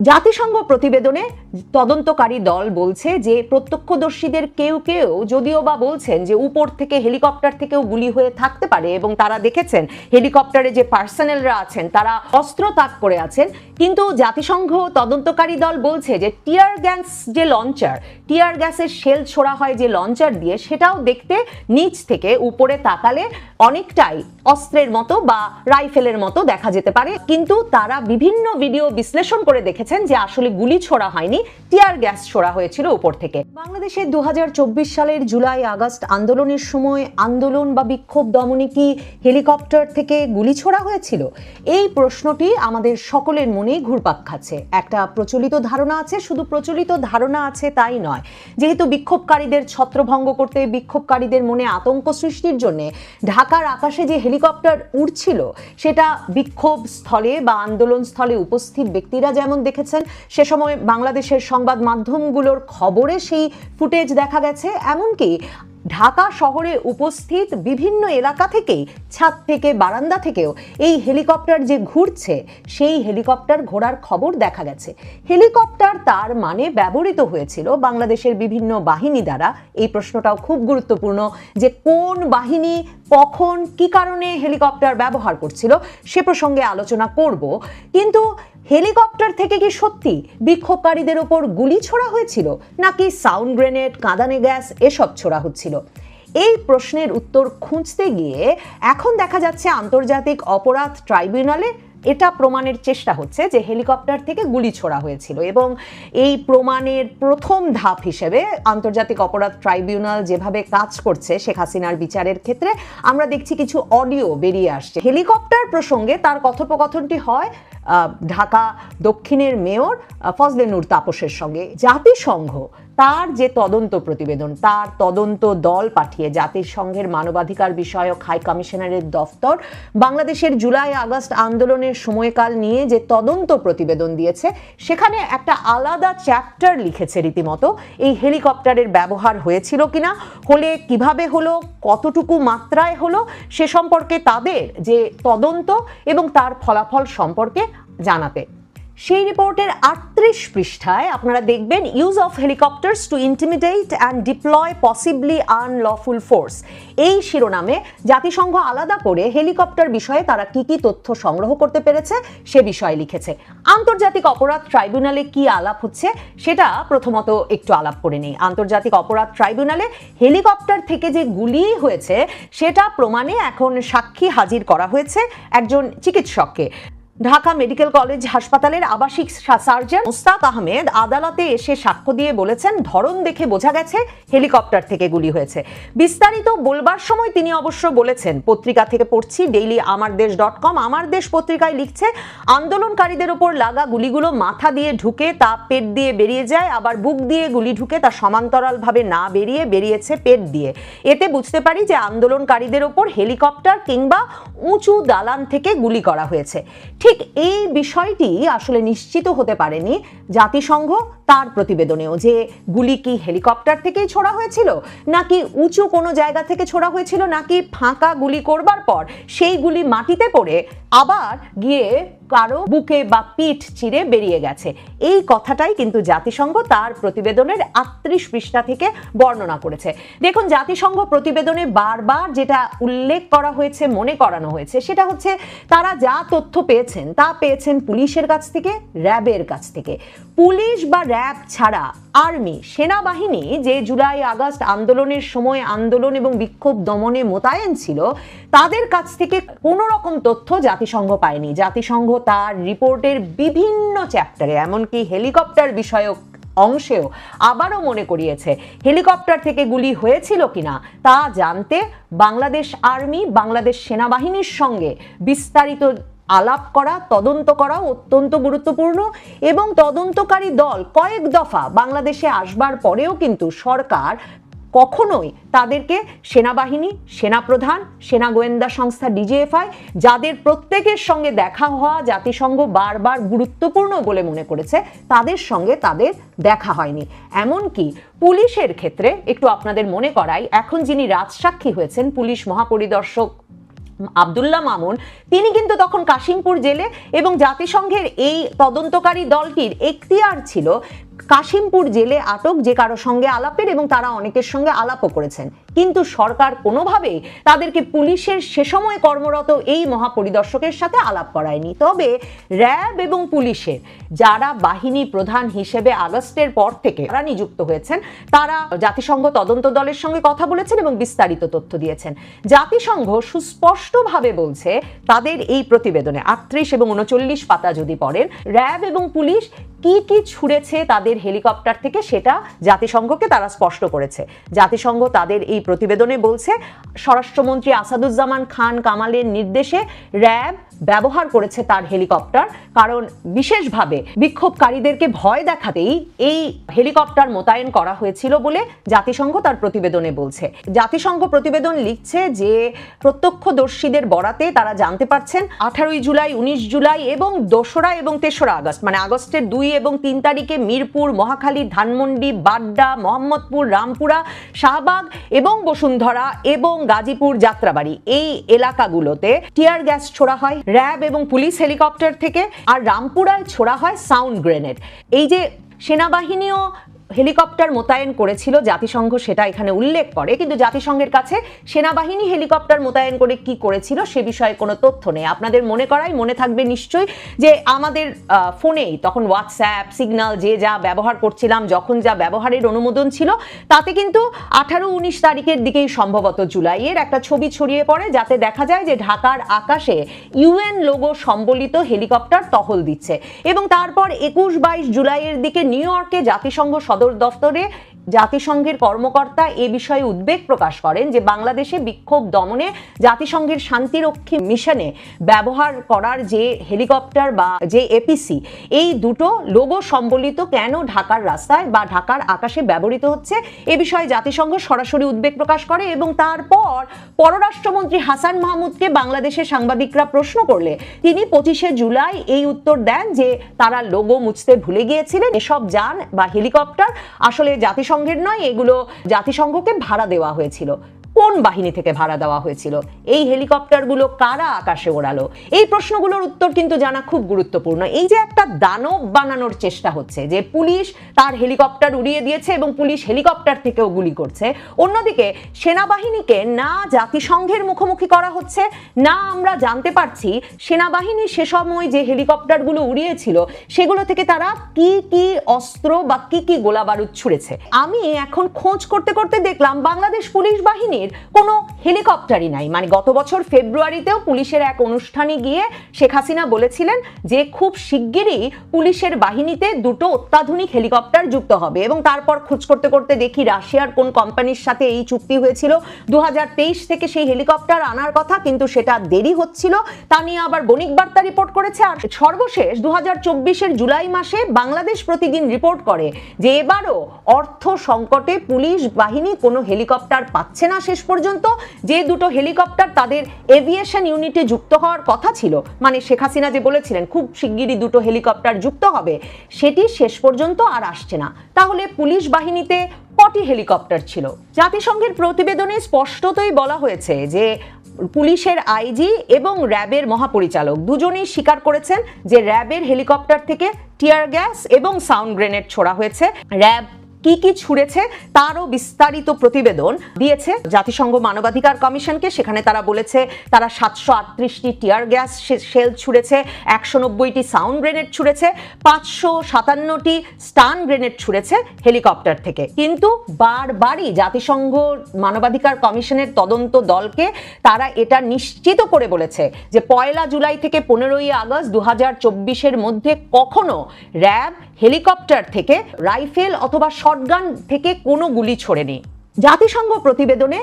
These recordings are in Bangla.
জাতিসংঘ প্রতিবেদনে তদন্তকারী দল বলছে যে প্রত্যক্ষদর্শীদের কেউ কেউ, যদিও বা বলছেন যে উপর থেকে হেলিকপ্টার থেকেও গুলি হয়ে থাকতে পারে এবং তারা দেখেছেন হেলিকপ্টারে যে পার্সোনেলরা আছেন, তারা অস্ত্র তাক করে আছেন। কিন্তু জাতিসংঘ তদন্তকারী দল বলছে যে টিয়ার গ্যাস যে লঞ্চার, টিয়ার গ্যাসের শেল ছোড়া হয় যে লঞ্চার দিয়ে, সেটাও দেখতে নিচ থেকে উপরে তাকালে অনেকটাই অস্ত্রের মতো বা রাইফেলের মতো দেখা যেতে পারে। কিন্তু তারা বিভিন্ন ভিডিও বিশ্লেষণ করে দেখেছেন যে আসলে গুলি ছোড়া হয়নি, টিয়ার গ্যাস ছোড়া হয়েছিল উপর থেকে। বাংলাদেশে দু সালের জুলাই আগস্ট আন্দোলনের সময় আন্দোলন বা বিক্ষোভ দমনে কি হেলিকপ্টার থেকে গুলি ছোড়া হয়েছিল? এই প্রশ্নটি আমাদের সকলের মনেই ঘুরপাক খাচ্ছে। একটা প্রচলিত ধারণা আছে, শুধু প্রচলিত ধারণা আছে তাই নয়। যেহেতু বিক্ষোভকারীদের ছত্রভঙ্গ করতে, বিক্ষোভকারীদের মনে আতঙ্ক সৃষ্টির জন্য ঢাকার আকাশে যে হেলিকপ্টার উড়ছিল, সেটা বিক্ষোভ স্থলে বা আন্দোলন স্থলে উপস্থিত ব্যক্তিরা যেমন দেখেছেন। সে সময় বাংলাদেশের সংবাদ মাধ্যমগুলোর খবরে সেই ফুটেজ দেখা গেছে। এমনকি ঢাকা শহরে উপস্থিত বিভিন্ন এলাকা থেকেই, ছাদ থেকে, বারান্দা থেকেও এই হেলিকপ্টার যে ঘুরছে, সেই হেলিকপ্টার ঘোরার খবর দেখা গেছে। হেলিকপ্টার তার মানে ব্যবহৃত হয়েছিল বাংলাদেশের বিভিন্ন বাহিনী দ্বারা। এই প্রশ্নটাও খুব গুরুত্বপূর্ণ যে কোন বাহিনী কখন কি কারণে হেলিকপ্টার ব্যবহার করছিল সে প্রসঙ্গে আলোচনা করব। কিন্তু হেলিকপ্টার থেকে কি সত্যি বিক্ষোভকারীদের ওপর গুলি ছোড়া হয়েছিল, নাকি সাউন্ড গ্রেনেড, কাঁদানে গ্যাস, এসব ছোড়া হচ্ছিল? এই প্রশ্নের উত্তর খুঁজতে গিয়ে এখন দেখা যাচ্ছে আন্তর্জাতিক অপরাধ ট্রাইব্যুনালে এটা প্রমাণের চেষ্টা হচ্ছে যে হেলিকপ্টার থেকে গুলি ছোড়া হয়েছিল এবং এই প্রমাণের প্রথম ধাপ হিসেবে আন্তর্জাতিক অপরাধ ট্রাইব্যুনাল যেভাবে কাজ করছে শেখ হাসিনার বিচারের ক্ষেত্রে, আমরা দেখছি কিছু অডিও বেরিয়ে আসছে। হেলিকপ্টার প্রসঙ্গে তার কথোপকথনটি হয় ঢাকা দক্ষিণের মেয়র ফজলে নূর তাপসের সঙ্গে জাতিসংঘ, তার যে তদন্ত প্রতিবেদন, তার তদন্ত দল পাঠিয়ে জাতিসংঘের মানবাধিকার বিষয়ক হাই কমিশনারের দফতর, বাংলাদেশের জুলাই আগস্ট আন্দোলনের সময়কাল নিয়ে যে তদন্ত প্রতিবেদন দিয়েছে, সেখানে একটা আলাদা চ্যাপ্টার লিখেছে রীতিমতো, এই হেলিকপ্টারের ব্যবহার হয়েছিল কিনা, হলে কীভাবে হলো, কতটুকু মাত্রায় হলো, সে সম্পর্কে তাদের যে তদন্ত এবং তার ফলাফল সম্পর্কে জানাতে। সেই রিপোর্টের আটত্রিশ পৃষ্ঠায় আপনারা দেখবেন use of helicopters to intimidate and deploy possibly unlawful force এই শিরোনামে জাতিসংঘ আলাদা করে হেলিকপ্টার বিষয়ে তারা কি কি তথ্য সংগ্রহ করতে পেরেছে সে বিষয়ে লিখেছে। আন্তর্জাতিক অপরাধ ট্রাইব্যুনালে কি আলাপ হচ্ছে সেটা প্রথমত একটু আলাপ করে নেই। আন্তর্জাতিক অপরাধ ট্রাইব্যুনালে হেলিকপ্টার থেকে যে গুলি হয়েছে সেটা প্রমাণে এখন সাক্ষী হাজির করা হয়েছে একজন চিকিৎসককে। ঢাকা মেডিকেল কলেজ হাসপাতালের আবাসিক সার্জন মুস্তাক আহমেদ আদালতে এসে সাক্ষ্য দিয়ে বলেছেন, ধরন দেখে বোঝা গেছে হেলিকপ্টার থেকে গুলি হয়েছে। বিস্তারিত বলবার সময় তিনি অবশ্য বলেছেন, পত্রিকা থেকে পড়ছি, ডেইলি আমার দেশ ডট কম আমার দেশ পত্রিকায় লিখছে, আন্দোলনকারীদের ওপর লাগা গুলিগুলো মাথা দিয়ে ঢুকে তা পেট দিয়ে বেরিয়ে যায়, আবার বুক দিয়ে গুলি ঢুকে তা সমান্তরালভাবে না বেরিয়ে বেরিয়েছে পেট দিয়ে। এতে বুঝতে পারি যে আন্দোলনকারীদের ওপর হেলিকপ্টার কিংবা উঁচু দালান থেকে গুলি করা হয়েছে। ঠিক এই বিষয়টি আসলে নিশ্চিত হতে পারেনি জাতিসংঘ তার প্রতিবেদনেও যে গুলি কি হেলিকপ্টার থেকেই ছোড়া হয়েছিল, নাকি উঁচু কোনো জায়গা থেকে ছোড়া হয়েছিল, নাকি ফাঁকা গুলি করবার পর সেই গুলি মাটিতে পড়ে আবার গিয়ে কারও বুকে বা পিঠ চিরে বেরিয়ে গেছে। এই কথাটাই কিন্তু জাতিসংঘ তার প্রতিবেদনের আটত্রিশ পৃষ্ঠা থেকে বর্ণনা করেছে। দেখুন, জাতিসংঘ প্রতিবেদনে বারবার যেটা উল্লেখ করা হয়েছে, মনে করানো হয়েছে, সেটা হচ্ছে তারা যা তথ্য পেয়েছেন, তা পেয়েছেন পুলিশের কাছ থেকে, র্যাবের কাছ থেকে। পুলিশ বা র্যাব ছাড়া আর্মি, সেনাবাহিনী যে জুলাই আগস্ট আন্দোলনের সময় আন্দোলন এবং বিক্ষোভ দমনে মোতায়েন ছিল, তাদের কাছ থেকে কোনো রকম তথ্য জাতিসংঘ পায়নি। জাতিসংঘ তার রিপোর্টের বিভিন্ন চ্যাপ্টারে, এমনকি হেলিকপ্টার বিষয়ক অংশেও আবারও মনে করিয়েছে, হেলিকপ্টার থেকে গুলি হয়েছিল কিনা তা জানতে বাংলাদেশ আর্মি, বাংলাদেশ সেনাবাহিনীর সঙ্গে বিস্তারিত আলাপ করা, তদন্ত করা অত্যন্ত গুরুত্বপূর্ণ এবং তদন্তকারী দল কয়েক দফা বাংলাদেশে আসবার পরেও কিন্তু সরকার কখনোই তাদেরকে সেনাবাহিনী, সেনাপ্রধান, সেনা গোয়েন্দা সংস্থা ডিজিএফআই, যাদের প্রত্যেকের সঙ্গে দেখা হওয়া জাতিসংঘ বারবার গুরুত্বপূর্ণ বলে মনে করেছে, তাদের সঙ্গে তাদের দেখা হয়নি। এমনকি পুলিশের ক্ষেত্রে একটু আপনাদের মনে করাই, এখন যিনি রাজসাক্ষী হয়েছেন পুলিশ মহাপরিদর্শক আবদুল্লাহ মামুন তিনি কিন্তু তখন কাশিমপুর জেলে এবং জাতিসংঘের এই তদন্তকারী দলটির এখতিয়ার ছিল কাশিমপুর জেলে আটক যে কারও সঙ্গে আলাপের এবং তারা অনেকের সঙ্গে আলাপও করেছেন। কিন্তু সরকার কোনোভাবেই তাদেরকে পুলিশের সে সময় কর্মরত এই মহাপরিদর্শকের সাথে আলাপ করায়নি। তবে র্যাব এবং পুলিশের যারা বাহিনী প্রধান হিসেবে আগস্টের পর থেকে তারা নিযুক্ত হয়েছেন, তারা জাতিসংঘ তদন্ত দলের সঙ্গে কথা বলেছেন এবং বিস্তারিত তথ্য দিয়েছেন। জাতিসংঘ সুস্পষ্টভাবে বলছে, তাদের এই প্রতিবেদনে আটত্রিশ এবং উনচল্লিশ পাতা যদি পড়েন, র্যাব এবং পুলিশ কি কি ছুঁড়েছে তাদের হেলিকপ্টার থেকে সেটা জাতিসংঘকে তারা স্পষ্ট করেছে। জাতিসংঘ তাদের এই প্রতিবেদনে বলছে, স্বরাষ্ট্রমন্ত্রী আসাদুজ্জামান খান কামালের নির্দেশে র্যাব ব্যবহার করেছে তার হেলিকপ্টার, কারণ বিশেষভাবে বিক্ষোভকারীদেরকে ভয় দেখাতেই এই হেলিকপ্টার মোতায়েন করা হয়েছিল বলে জাতিসংঘ তার প্রতিবেদনে বলছে। জাতিসংঘ প্রতিবেদন লিখছে যে প্রত্যক্ষদর্শীদের বরাতে তারা জানতে পারছেন আঠারোই জুলাই, উনিশ জুলাই এবং দোসরা এবং তেসরা আগস্ট মানে আগস্টের দুই এবং তিন তারিখে মিরপুর, মহাখালী, ধানমন্ডি, বাড্ডা, মোহাম্মদপুর, রামপুরা, শাহবাগ এবং বসুন্ধরা এবং গাজীপুর যাত্রাবাড়ি। এই এলাকাগুলোতে টিয়ার গ্যাস ছোড়া হয়। র্যাব এবং পুলিশ হেলিকপ্টার থেকে আর রামপুরায় ছোড়া হয় সাউন্ড গ্রেনেড। এই যে সেনাবাহিনীও হেলিকপ্টার মোতায়েন করেছিল জাতিসংঘ, সেটা এখানে উল্লেখ করে। কিন্তু জাতিসংঘের কাছে সেনাবাহিনী হেলিকপ্টার মোতায়েন করে কি করেছিল সে বিষয়ে কোনো তথ্য নেই। আপনাদের মনে করাই, মনে থাকবে নিশ্চয়ই যে আমাদের ফোনেই তখন হোয়াটসঅ্যাপ সিগন্যাল যে যা ব্যবহার করছিলাম, যখন যা ব্যবহারের অনুমোদন ছিল, তাতে কিন্তু আঠারো উনিশ তারিখের দিকেই সম্ভবত জুলাইয়ের একটা ছবি ছড়িয়ে পড়ে, যাতে দেখা যায় যে ঢাকার আকাশে ইউএন লোগো সম্বলিত হেলিকপ্টার টহল দিচ্ছে। এবং তারপর একুশ বাইশ জুলাইয়ের দিকে নিউ ইয়র্কে জাতিসংঘ সদর দফতরে জাতিসংঘের কর্মকর্তা এ বিষয়ে উদ্বেগ প্রকাশ করেন যে বাংলাদেশে বিক্ষোভ দমনে জাতিসংঘের শান্তিরক্ষী মিশনে ব্যবহার করার যে হেলিকপ্টার বা যে এপিসি এই দুটো লোগো সম্বলিত কেন ঢাকার রাস্তায় বা ঢাকার আকাশে ব্যবহৃত হচ্ছে, এ বিষয়ে জাতিসংঘ সরাসরি উদ্বেগ প্রকাশ করে এবং তারপর পররাষ্ট্রমন্ত্রী হাসান মাহমুদকে বাংলাদেশের সাংবাদিকরা প্রশ্ন করলে। তিনি পঁচিশে জুলাই এই উত্তর দেন যে তারা লোগো মুছতে ভুলে গিয়েছিলেন। এসব যান বা হেলিকপ্টার আসলে জাতিসংঘের নয় এগুলো জাতিসংঘকে ভাড়া দেওয়া হয়েছিল। কোন বাহিনী থেকে ভাড়া দেওয়া হয়েছিল? এই হেলিকপ্টারগুলো কারা আকাশে ওড়ালো? এই প্রশ্নগুলোর উত্তর কিন্তু জানা খুব গুরুত্বপূর্ণ। এই যে একটা দানব বানানোর চেষ্টা হচ্ছে, যে পুলিশ তার হেলিকপ্টার উড়িয়ে দিয়েছে এবং পুলিশ হেলিকপ্টার থেকেও গুলি করছে। অন্যদিকে সেনাবাহিনীকে না জাতিসংঘের মুখোমুখি করা হচ্ছে, না আমরা জানতে পারছি সেনাবাহিনী সে সময় যে হেলিকপ্টারগুলো উড়িয়েছিল, সেগুলো থেকে তারা কি কি অস্ত্র বা কি কি গোলাবারুদ ছুড়েছে। আমি এখন খোঁজ করতে করতে দেখলাম বাংলাদেশ পুলিশ বাহিনীর কোনো হেলিকপ্টারই নাই। মানে গত বছর ফেব্রুয়ারিতেও পুলিশের এক অনুষ্ঠানে গিয়ে শেখ হাসিনা বলেছিলেন যে খুব শিগগিরই পুলিশের বাহিনীতে দুটো অত্যাধুনিক হেলিকপ্টার যুক্ত হবে এবং তারপর খোঁজ করতে করতে দেখি রাশিয়ার কোন কোম্পানির সাথে এই চুক্তি হয়েছিল। দু থেকে সেই হেলিকপ্টার আনার কথা কিন্তু সেটা দেরি হচ্ছিল। তা নিয়ে আবার বণিক বার্তা রিপোর্ট করেছে আর সর্বশেষ দু হাজার জুলাই মাসে বাংলাদেশ প্রতিদিন রিপোর্ট করে যে এবারও অর্থ সংকটে পুলিশ বাহিনী কোনো হেলিকপ্টার পাচ্ছে না শেষ পর্যন্ত যে দুটো হেলিকপ্টার তাদের এভিয়েশন ইউনিটে যুক্ত হওয়ার কথা ছিল মানে শেখ হাসিনা যে বলেছিলেন, খুব শিগগিরই দুটো হেলিকপ্টার যুক্ত হবে, সেটি শেষ পর্যন্ত আর আসছে না। তাহলে পুলিশ বাহিনীতে কটি হেলিকপ্টার ছিল? জাতিসংঘের প্রতিবেদনে স্পষ্টতই বলা হয়েছে যে, পুলিশের আইজি এবং র্যাবের মহাপরিচালক দুজনেই স্বীকার করেছেন যে র্যাবের হেলিকপ্টার থেকে টিয়ার গ্যাস এবং সাউন্ড গ্রেনেড ছোড়া হয়েছে। র্যাব কি কি ছুড়েছে তারও বিস্তারিত প্রতিবেদন দিয়েছে জাতিসংঘ মানবাধিকার কমিশনকে। সেখানে তারা বলেছে, তারা সাতশো আটত্রিশটি টিয়ার গ্যাস শেল ছুড়েছে, একশো নব্বইটি সাউন্ড গ্রেনেড ছুড়েছে, পাঁচশো সাতান্নটি স্টান গ্রেনেড ছুড়েছে হেলিকপ্টার থেকে। কিন্তু বারবারই জাতিসংঘ মানবাধিকার কমিশনের তদন্ত দলকে তারা এটা নিশ্চিত করে বলেছে যে পয়লা জুলাই থেকে পনেরোই আগস্ট দু হাজার চব্বিশের মধ্যে কখনো র্যাব, হেলিকপ্টার থেকে রাইফেল অথবা শটগান থেকে কোনো গুলি ছোড়েনি। জাতিসংঘ প্রতিবেদনে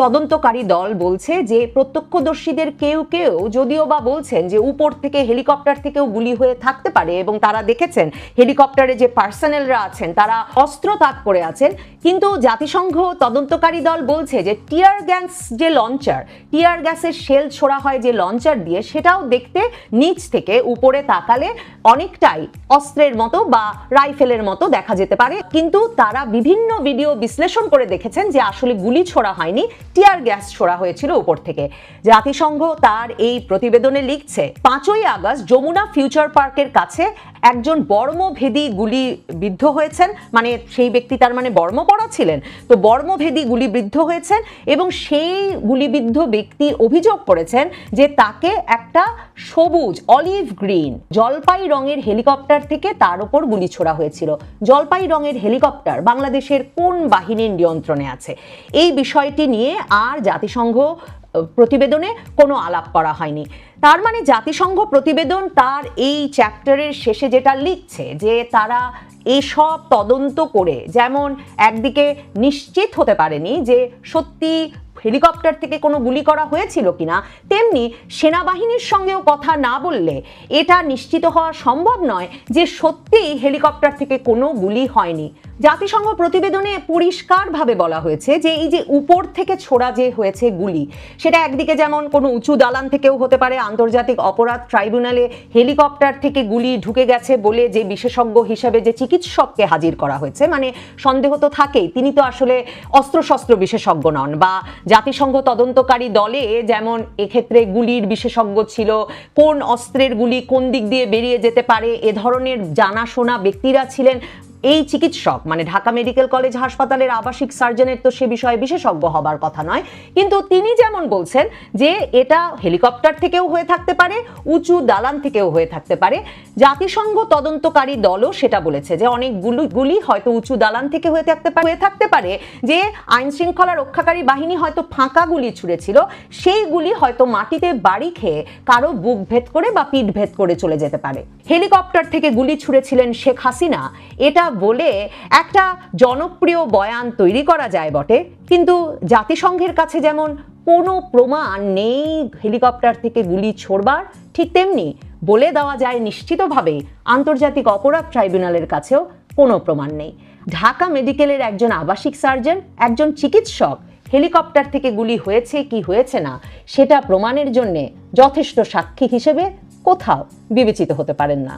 তদন্তকারী দল বলছে যে প্রত্যক্ষদর্শীদের কেউ কেউ, যদিও বা বলছেন যে উপর থেকে হেলিকপ্টার থেকেও গুলি হয়ে থাকতে পারে এবং তারা দেখেছেন হেলিকপ্টারে যে পার্সোনেলরা আছেন, তারা অস্ত্র তাক করে আছেন। কিন্তু জাতিসংঘ তদন্তকারী দল বলছে যে টিয়ার গ্যাস যে লঞ্চার, টিয়ার গ্যাসের শেল ছোড়া হয় যে লঞ্চার দিয়ে, সেটাও দেখতে নিচ থেকে উপরে তাকালে অনেকটাই অস্ত্রের মতো বা রাইফেলের মতো দেখা যেতে পারে। কিন্তু তারা বিভিন্ন ভিডিও বিশ্লেষণ করে দেখেছে বলেছেন যে আসলে গুলি ছোড়া হয়নি, টিয়ার গ্যাস ছোড়া হয়েছিল উপর থেকে। জাতিসংঘ তার এই প্রতিবেদনে লিখছে, পাঁচই আগস্ট যমুনা ফিউচার পার্কের কাছে একজন বর্মভেদী গুলি বিদ্ধ হয়েছেন মানে সেই ব্যক্তি তার মানে বর্ম পড়া ছিলেন। তো বর্মভেদী গুলি গুলিবিদ্ধ হয়েছেন এবং সেই গুলিবিদ্ধ ব্যক্তি অভিযোগ করেছেন যে তাকে একটা সবুজ, অলিভ গ্রিন, জলপাই রঙের হেলিকপ্টার থেকে তার উপর গুলি ছোড়া হয়েছিল। জলপাই রঙের হেলিকপ্টার বাংলাদেশের কোন বাহিনীর নিয়ন্ত্রণে আছে। এই বিষয়টি নিয়ে আর জাতিসংঘ প্রতিবেদনে কোনো আলাপ করা হয়নি। তার মানে জাতিসংঘ প্রতিবেদন তার এই চ্যাপ্টারের শেষে যেটা লিখছে যে তারা এসব তদন্ত করে যেমন একদিকে নিশ্চিত হতে পারেনি যে সত্যি হেলিকপ্টার থেকে কোনো গুলি করা হয়েছিল কিনা, তেমনি সেনাবাহিনীর সঙ্গেও কথা না বললে এটা নিশ্চিত হওয়া সম্ভব নয় যে সত্যিই হেলিকপ্টার থেকে কোনো গুলি হয়নি। জাতিসংঘ প্রতিবেদনে পরিষ্কারভাবে বলা হয়েছে যে এই যে উপর থেকে ছোড়া যে হয়েছে গুলি, সেটা একদিকে যেমন কোনো উঁচু দালান থেকেও হতে পারে, আন্তর্জাতিক অপরাধ ট্রাইব্যুনালে হেলিকপ্টার থেকে গুলি ঢুকে গেছে বলে যে বিশেষজ্ঞ হিসাবে যে চিকিৎসককে হাজির করা হয়েছে মানে সন্দেহ তো থাকেই, তিনি তো আসলে অস্ত্রশস্ত্র বিশেষজ্ঞ নন বা জাতিসংঘ তদন্তকারী দলে যেমন এক্ষেত্রে গুলির বিশেষজ্ঞ ছিল, কোন অস্ত্রের গুলি কোন দিক দিয়ে বেরিয়ে যেতে পারে, এ ধরনের জানাশোনা ব্যক্তিরা ছিলেন। এই চিকিৎসক মানে ঢাকা মেডিকেল কলেজ হাসপাতালের আবাসিক সার্জনের তো সে বিষয়ে বিশেষজ্ঞ হবার কথা নয়, কিন্তু তিনি যেমন বলছেন যে এটা হেলিকপ্টার থেকেও হয়ে থাকতে পারে, উঁচু দালান থেকেও হয়ে থাকতে পারে, জাতিসংঘ তদন্তকারী দলও সেটা বলেছে যে অনেক গুলি হয়তো উঁচু দালান থেকে হয়ে থাকতে পারে, হয়ে থাকতে পারে, যে আইন শৃঙ্খলা রক্ষাকারী বাহিনী হয়তো ফাঁকা গুলি ছুড়েছিল, সেই গুলি হয়তো মাটিতে বাড়ি খেয়ে কারও বুক ভেদ করে বা পিঠ ভেদ করে চলে যেতে পারে। হেলিকপ্টার থেকে গুলি ছুড়েছিলেন শেখ হাসিনা, এটা বলে একটা জনপ্রিয় বয়ান তৈরি করা যায় বটে। কিন্তু জাতিসংঘের কাছে যেমন কোনো প্রমাণ নেই হেলিকপ্টার থেকে গুলি ছোড়বার, ঠিক তেমনি বলে দেওয়া যায় নিশ্চিতভাবে আন্তর্জাতিক অপরাধ ট্রাইব্যুনালের কাছেও কোনো প্রমাণ নেই। ঢাকা মেডিকেলের একজন আবাসিক সার্জন, একজন চিকিৎসক, হেলিকপ্টার থেকে গুলি হয়েছে কি হয়েছে না, সেটা প্রমাণের জন্যে যথেষ্ট সাক্ষী হিসেবে কোথাও বিবেচিত হতে পারেন না।